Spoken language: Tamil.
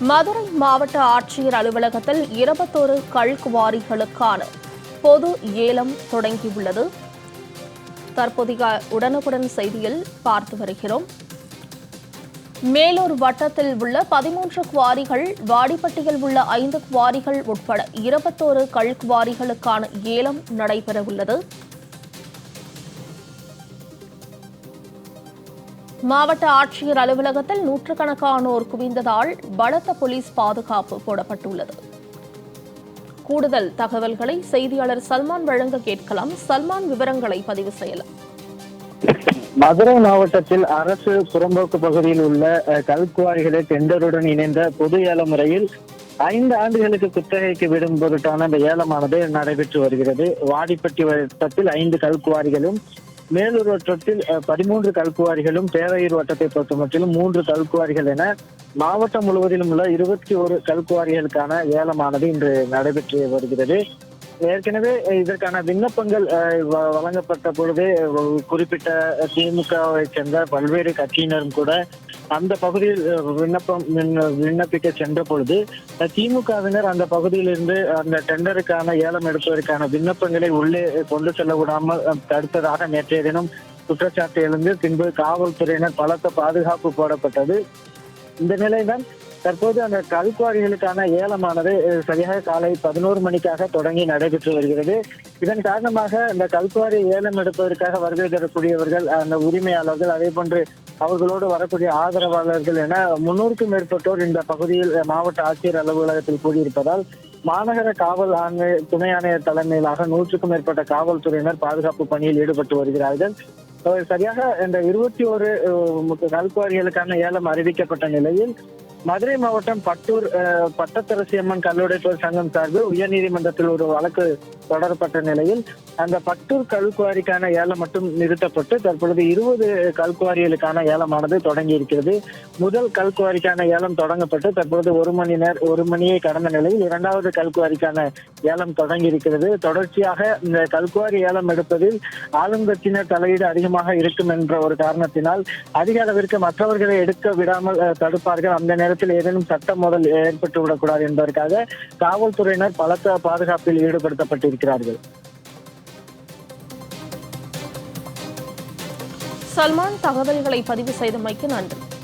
மதுரை மாவட்ட ஆட்சியர் அலுவலகத்தில் இருபத்தோரு கல்குவாரிகளுக்கான பொது ஏலம் தொடங்கியுள்ளது. தற்போதைய உடனுக்குடன் செய்தியில் பார்த்து வருகிறோம். மேலூர் வட்டத்தில் உள்ள பதிமூன்று குவாரிகள் வாடிப்பட்டியில் உள்ள ஐந்து குவாரிகள் உட்பட இருபத்தோரு கல்குவாரிகளுக்கான ஏலம் நடைபெறவுள்ளது. மாவட்ட ஆட்சியர் அலுவலகத்தில் நூற்றுக்கணக்கானோர் குவிந்ததால் பலத்த போலீஸ் பாதுகாப்பு போடப்பட்டுள்ளது. கூடுதல் தகவல்களை செய்தியாளர் சல்மான் வழங்க கேட்கலாம். சல்மான் விவரங்களை பதிவு செய்யலாம். மதுரை மாவட்டத்தில் அரசு புறம்போக்கு பகுதியில் உள்ள கல்குவாரிகளை டெண்டருடன் இணைந்த பொது ஏல முறையில் ஐந்து ஆண்டுகளுக்கு குத்தகைக்கு விடும் பொருட்டான இந்த ஏலமானது நடைபெற்று வருகிறது. வாடிப்பட்டி வட்டத்தில் ஐந்து கல்குவாரிகளும் மேலூர் வட்டத்தில் அஹ், பதிமூன்று கல்குவாரிகளும் பேரையூர் வட்டத்தை பொறுத்தமட்டிலும் மூன்று கல்குவாரிகள் என மாவட்டம் முழுவதிலும் உள்ள இருபத்தி ஒரு கல்குவாரிகளுக்கான ஏலமானது இன்று நடைபெற்று வருகிறது. ஏற்கனவே இதற்கான விண்ணப்பங்கள் அஹ், வழங்கப்பட்ட பொழுது குறிப்பிட்ட திமுகவை சேர்ந்த பல்வேறு கட்சியினரும் கூட அந்த பகுதியில் விண்ணப்பம் விண்ணப்பிக்க சென்ற பொழுது திமுகவினர் அந்த பகுதியிலிருந்து அந்த டெண்டருக்கான ஏலம் எடுப்பதற்கான விண்ணப்பங்களை உள்ளே கொண்டு செல்ல விடாமல் தடுத்ததாக நேற்றைய தினம் குற்றச்சாட்டு எழுந்து பின்பு காவல்துறையினர் பலத்த பாதுகாப்பு போடப்பட்டது. இந்த நிலைதான் தற்போது அந்த கல்குவாரிகளுக்கான ஏலமானது சரியாக காலை பதினோரு மணிக்காக தொடங்கி நடைபெற்று வருகிறது. இதன் காரணமாக இந்த கல்குவாரி ஏலம் எடுப்பதற்காக வருகை தரக்கூடியவர்கள் அந்த உரிமையாளர்கள் அதே போன்று அவர்களோடு வரக்கூடிய ஆதரவாளர்கள் என முன்னூறுக்கும் மேற்பட்டோர் இந்த பகுதியில் மாவட்ட ஆட்சியர் அலுவலகத்தில் கூடியிருப்பதால் மாநகர காவல் ஆணைய துணை ஆணையர் தலைமையிலாக நூற்றுக்கும் மேற்பட்ட காவல்துறையினர் பாதுகாப்பு பணியில் ஈடுபட்டு வருகிறார்கள். சரியாக இந்த இருபத்தி ஒரு கல்குவாரிகளுக்கான ஏலம் அறிவிக்கப்பட்ட நிலையில் மதுரை மாவட்டம் பட்டூர் பட்டத்தரசி அம்மன் கல்லுடைப்போர் சங்கம் சார்பில் உயர்நீதிமன்றத்தில் ஒரு வழக்கு தொடரப்பட்ட நிலையில் அந்த பட்டூர் கல்குவாரிக்கான ஏலம் மட்டும் நிறுத்தப்பட்டு தற்பொழுது இருபது கல்குவாரிகளுக்கான ஏலமானது தொடங்கி இருக்கிறது முதல் கல்குவாரிக்கான ஏலம் தொடங்கப்பட்டு தற்பொழுது ஒரு மணி நேரம் ஒரு மணியை கடந்த நிலையில் இரண்டாவது கல்குவாரிக்கான ஏலம் தொடங்கி இருக்கிறது தொடர்ச்சியாக இந்த கல்குவாரி ஏலம் எடுப்பதில் ஆளுங்கட்சியினர் தலையீடு அதிகமாக இருக்கும் என்ற ஒரு காரணத்தினால் அதிக அளவிற்கு மற்றவர்களை எடுக்க விடாமல் தடுப்பார்கள். அந்த நேரத்தில் ஏதேனும் சட்ட மோதல் ஏற்பட்டு விடக்கூடாது என்பதற்காக காவல்துறையினர் பலத்த பாதுகாப்பில் ஈடுபடுத்தப்பட்டிருக்கிறார்கள். சல்மான் தகவல்களை பதிவு செய்தமைக்கு நன்றி.